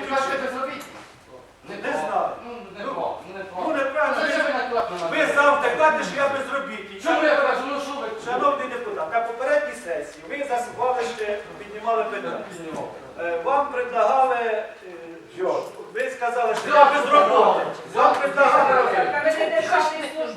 ви кажете, зробіть. Не знаю. Ну, не то, не то. Ну, неправильно. Зачем ви накладно Ви завжди кажете, що я безробітний. Чому я кажу, ну що ви? Шановний депутат, на попередній сесії ви зазвалище піднімали питання. Е, Вам предлагали, е, ви сказали, що я без роботи. Вам предлагали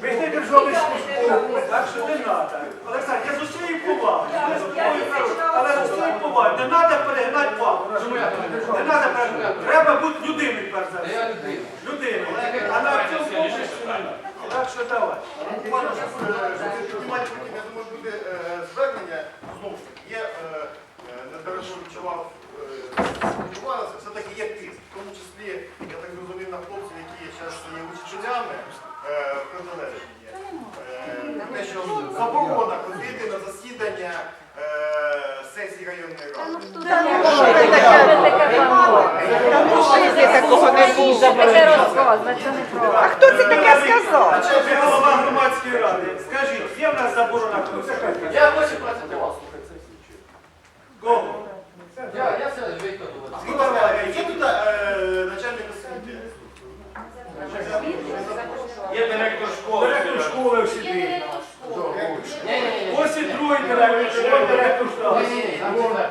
Ви не державний службовець, так що не треба. Олександр, я з усією повагою, ми з тобою але з усією повагою, не треба перегинати палку. Чому я так не треба. Треба бути людиною перш за все. людина. Людиною. А на цьому. Так що давай. Буквально, щоб піднімати я думаю, буде е, звернення, знову ж таки, є, е, е, відчував, е, спілкувалися, все-таки є тиск, в тому числі, я так зрозумів, на хлопців, які зараз є учителями в протилежні. Е, Те, що заборона ходити на засідання е, сесії районної ради. такого не було. Таке розказувати, не правда. А хто це таке сказав? Ви голова громадської ради. Скажіть, є в нас заборона концерту? Я хочу працювати вас. Кого? Я, я все ласка, є тут е, начальник освіти? Є директор школи. Директор школи всі Є директор школи. Ні, ні, ні. Ось і другий директор школи, директор школи. Ні, ні, ні, там все.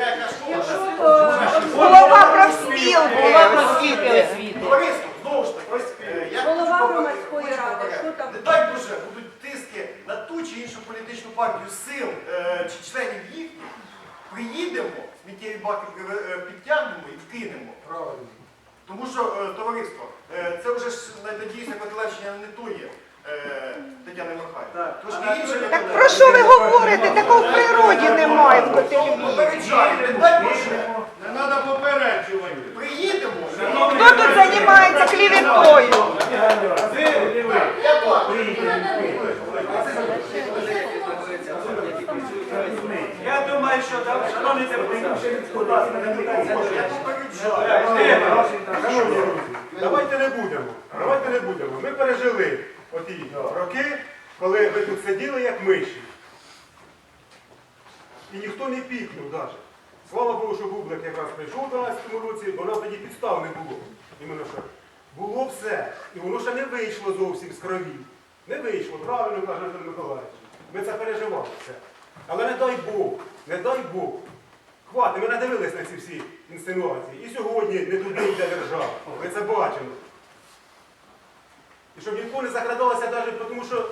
Яка школа? Голова профспілки. освіти. Товариство, знову ж таки, ось е, я Голова хочу попер- громадської хочу ради, попередити. що там? Не дай Боже, будуть тиски на ту чи іншу політичну партію сил е, чи членів їхніх. Приїдемо, е, підтягнемо і вкинемо. Тому що, е, товариство, е, це вже ж надіюся, Котелевщина не то є е, Тетяна Михайлівна. Так. Так Про що ви говорите? Такого в природі немає в Котелеві. Не дай Боже. Не треба попереджувати. Приїдемо. Хто тут займається клівітою? Я плачу. Я думаю, що там, шановні депутати, давайте не будемо. Давайте не будемо. Ми пережили оті роки, коли ви тут сиділи як миші. І ніхто не пікнув навіть. Слава Богу, що Бублик якраз прийшов у 12 році, бо нам тоді підстав не було. Іменно що було все. І воно ще не вийшло зовсім з крові. Не вийшло, правильно каже Миколаївич. Ми це переживали все. Але не дай Бог, не дай Бог. Хватить, ми надивились на ці всі інсинуації. І сьогодні не туди йде держава. Ви це бачимо. І щоб ніхто не закрадалося навіть тому, що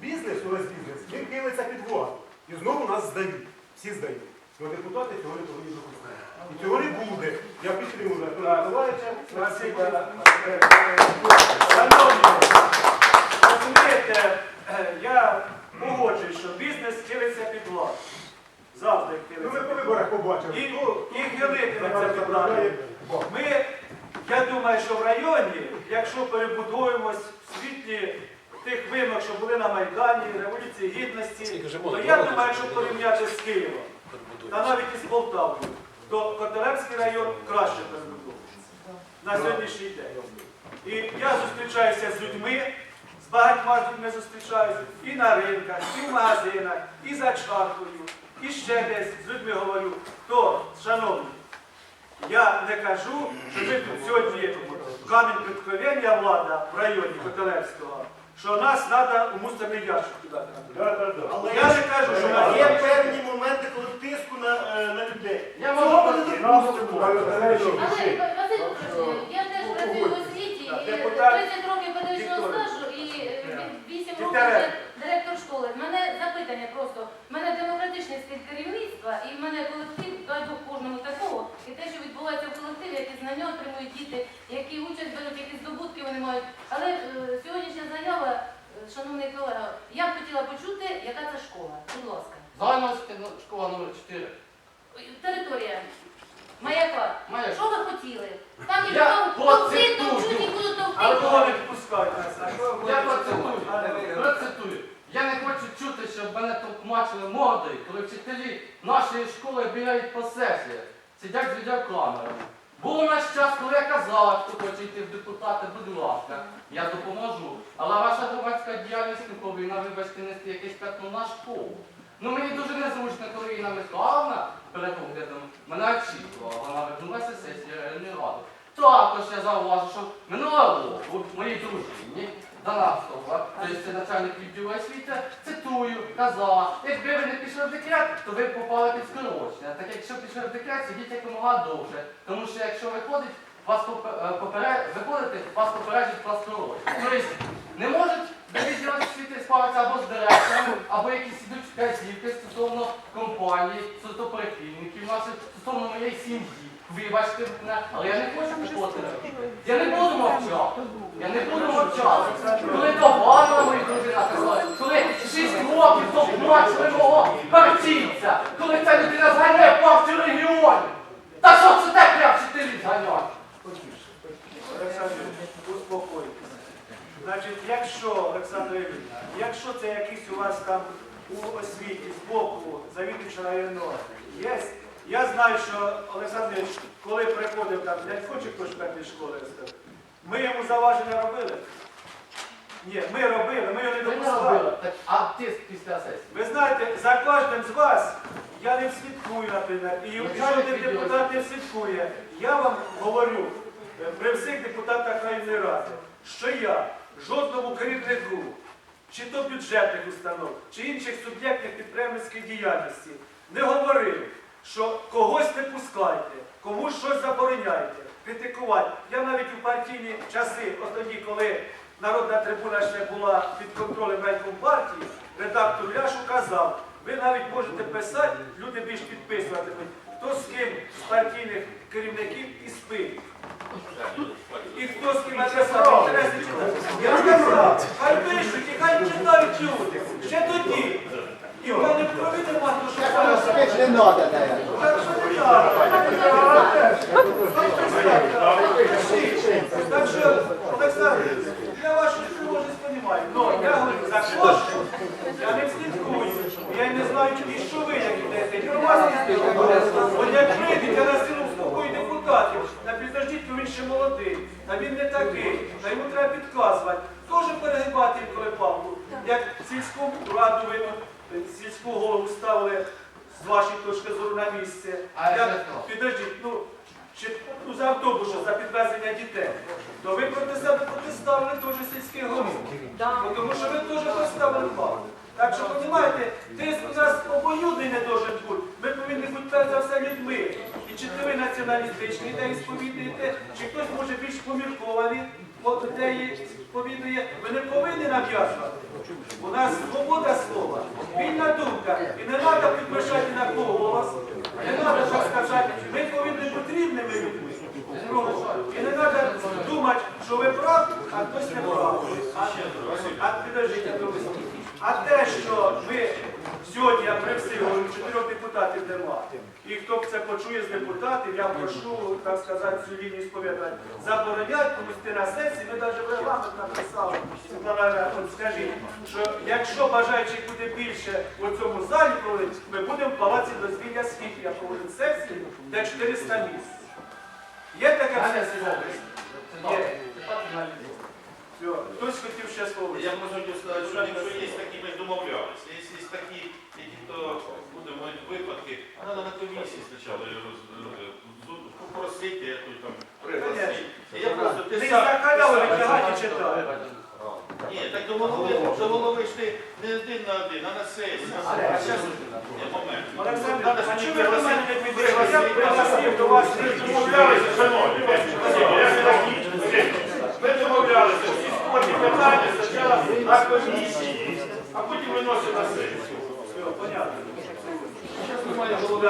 бізнес, у нас бізнес, він килиться під владу. І знову нас здають. Всі здають. Ну депутати цього не повинні допустити. І цього не буде. Я підтримую Миколаївича. Спасибо. Шановні, розумієте, е, я погоджуюсь, що бізнес хилиться під владу. Завжди Ну ми хилиться по під виборах владу. побачимо. І, і під владу. представляє Ми, я думаю, що в районі, якщо перебудуємось в світлі тих вимог, що були на Майдані, Революції Гідності, то я думаю, якщо порівняти з Києвом, та навіть із Полтавою, то Котелевський район краще перебудовується на сьогоднішній день. І я зустрічаюся з людьми, з багатьма людьми зустрічаюся і на ринках, і в магазинах, і за чаркою, і ще десь з людьми говорю, то, шановні, я не кажу, що ми тут сьогодні камінь преткновення влада в районі Котелевського, що нас треба у мусорний ящик кидати. Я не кажу, що нас є певні моменти, коли тиску на, е, на людей. Я Цього можу ми не допустимо. Але Василь Петрович, я теж працюю в освіті, Так, і депутат 30 років педагогічного Вікторія. стажу і е, 8 років Вікторія. вже директор школи. В мене запитання просто. В мене демократичний стиль керівництва, і в мене колектив, дай Бог кожному такого. І те, що відбувається в колективі, які знання отримують діти, які участь беруть, які здобутки вони мають. Але е, сьогоднішня заява, е, шановний колега, я б хотіла почути, яка це школа. Будь ласка. Загальна школа номер 4. Територія. Маяка. Маяк. Що ви хотіли? Там Я ніхто товкти, процитую. товчуть і будуть Але товкти. кого не ви Я процитую. Процитую. Я не хочу чути, щоб мене толкмачили мордою, коли вчителі нашої школи бігають по сесіях, сидять з відеокамерами. Був у нас час, коли я казав, хто хоче йти в депутати, будь ласка, я допоможу. Але ваша громадська діяльність не повинна, вибачте, нести якесь пятно на школу. Ну мені дуже незручно, коли Інна Михайловна перед оглядом мене очікувала, вона вернулася сесія не раду. Також я зауважу, що минулого року моїй дружині Данастова, тобто це начальник відділу освіти, цитую, казала, якби ви не пішли в декрет, то ви попали під скорочення. Так якщо пішли в декрет, сидіть якомога довше. Тому що якщо виходить, вас е, попере... виходите, вас попереджать про скорочення. Тобто не можуть відділ освіти справитися або з директором, або якісь ідуть вказівки стосовно компанії, стосовно прихильників наших, стосовно моєї сім'ї. Вибачте але я не хочу такого. Я не буду мовчати. Я не буду мовчати. Коли догана мої друзі казали, коли шість років топмачили мого партійця, коли ця людина зганяє партію регіонів. Та що це таке вчителі зганяють? Олександр, успокойтесь. Значить, якщо, Олександр Євгенівна, якщо це якийсь у вас там у освіті з боку завідувача районного є, я знаю, що Олександр коли приходив там дядько чи хтось в школи, ми йому заваження робили? Ні, ми робили, ми його не допускали. Так, А ти після сесії? Ви знаєте, за кожним з вас я не слідкую, наприклад, і жоден депутат не слідкує. Я вам говорю е, при всіх депутатах районної ради, що я жодному керівнику, чи то бюджетних установ, чи інших суб'єктів підприємницької діяльності не говорив, що когось не пускайте, комусь щось забороняйте, критикувати. Я навіть у партійні часи, тоді, коли народна трибуна ще була під контролем райком партії, редактор Ляшу казав, ви навіть можете писати, люди більш підписуватимуть, хто з ким з партійних керівників і спить. І хто з ким написав інтереси. Я сказав, хай пишуть і хай читають люди. Ще тоді. Мене в крові нема, що. Не надо. Так що не Олександр, я вашу тривожність розумію. Но я говорю, за кошти я не слідкую. Я не знаю, що ви як ідете. Про не. От як прийдуть, я на силу спокою депутатів. Та підождіть, він ще молодий. Та він не такий. Та йому треба підказувати. Теж перегибати інколи палку. Як сільську раду ви тут, голову ставили з вашої точки зору на місце. А Я-? Підождіть, ну, чи, ну за автобус, що, за підвезення дітей. То ви проти себе протиставили теж сільський голов. Ну, Тому що ви теж поставили палку. Так що, розумієте, тиск у нас обоюдний не должен бути. Ми повинні бути перш за все людьми. І чи то ви націоналістичні ідеї сповідуєте, чи хтось може більш помірковані от ідеї сповідує, ви не повинні нав'язувати. У нас свобода слова, вільна думка. І не треба підмішати на голос. Не треба так сказати, ми повинні потрібними людьми. І не треба думати, що ви прав, а хтось не прав. А, а. А те, що ви сьогодні, я при всіх говорю, чотирьох депутатів нема. І хто б це почує з депутатів, я прошу, так сказати, цю лінію сповідати. Заборонять комусь на сесії, ми навіть в регламент написали. Світлана, скажіть, що якщо бажаючих буде більше у цьому залі, коли ми будемо в палаці дозвілля світ, я проводив сесії, де 400 місць. Є таке в Далі Хтось хотів ще слово. Я можу сказати, що якщо є такі, ми домовлялися. Якщо є такі, які то будемо випадки, треба на комісії спочатку роз- попросити, я тут там пригласити. Я просто Ти закаляли, витягати читав. Ні, так до голови, до голови ж ти не один на один, а на сесії. А Є момент. Олександр, а чому ви до мене не підійшли? Я пригласив до вас. домовлялися, шановні, я не закінчу. Домовлялися, всі спорні питання спочатку на комісії, а потім виносимо на сесію. Все, понятно. Зараз немає голови.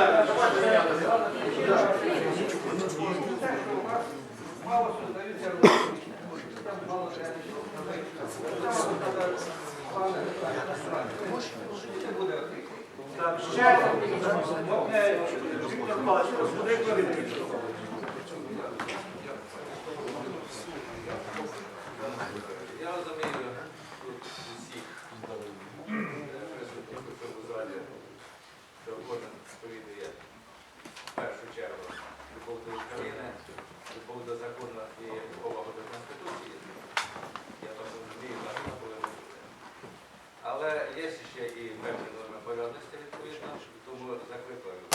Так, ще одне, Віктор Павлович, господи, Я розумію тут усіх присутніх у цьому залі, що кожен сповідує в першу чергу любов до України, любов до закону і повагу до Конституції. Я так розумію, так воно повинно бути. Але є ще і певні норми порядності відповідно, тому закликаю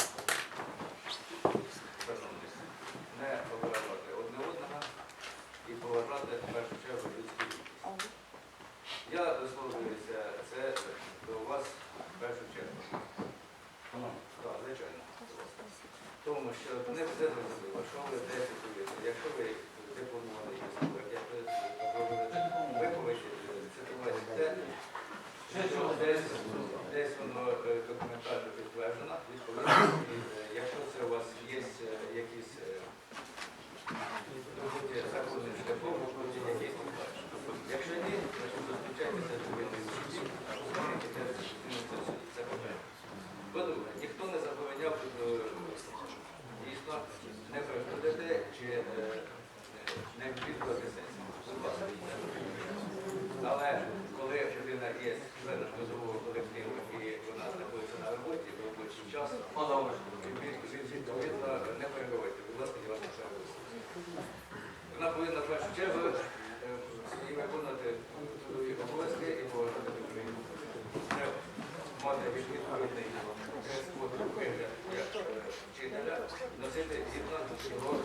носити гімнастику,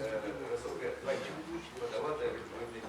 это високе плечі, подавати відповідний.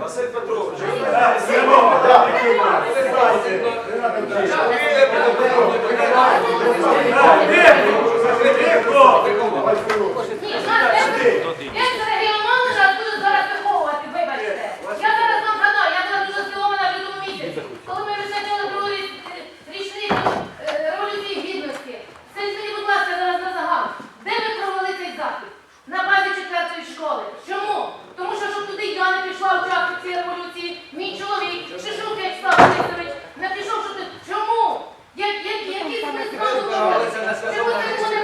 Василь Петрович, Тихо!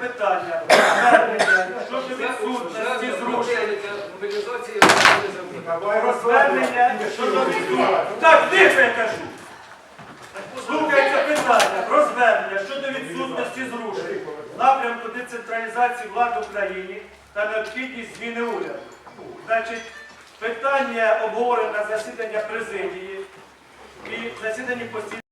питання, звернення щодо відсутності зрушень. Розвернення щодо відсутності. Так, тихо я кажу. Слухається питання розвернення щодо відсутності зрушень напрямку децентралізації влади в Україні та необхідність зміни уряду. Значить, питання обговорене на засідання президії і засіданні постійно.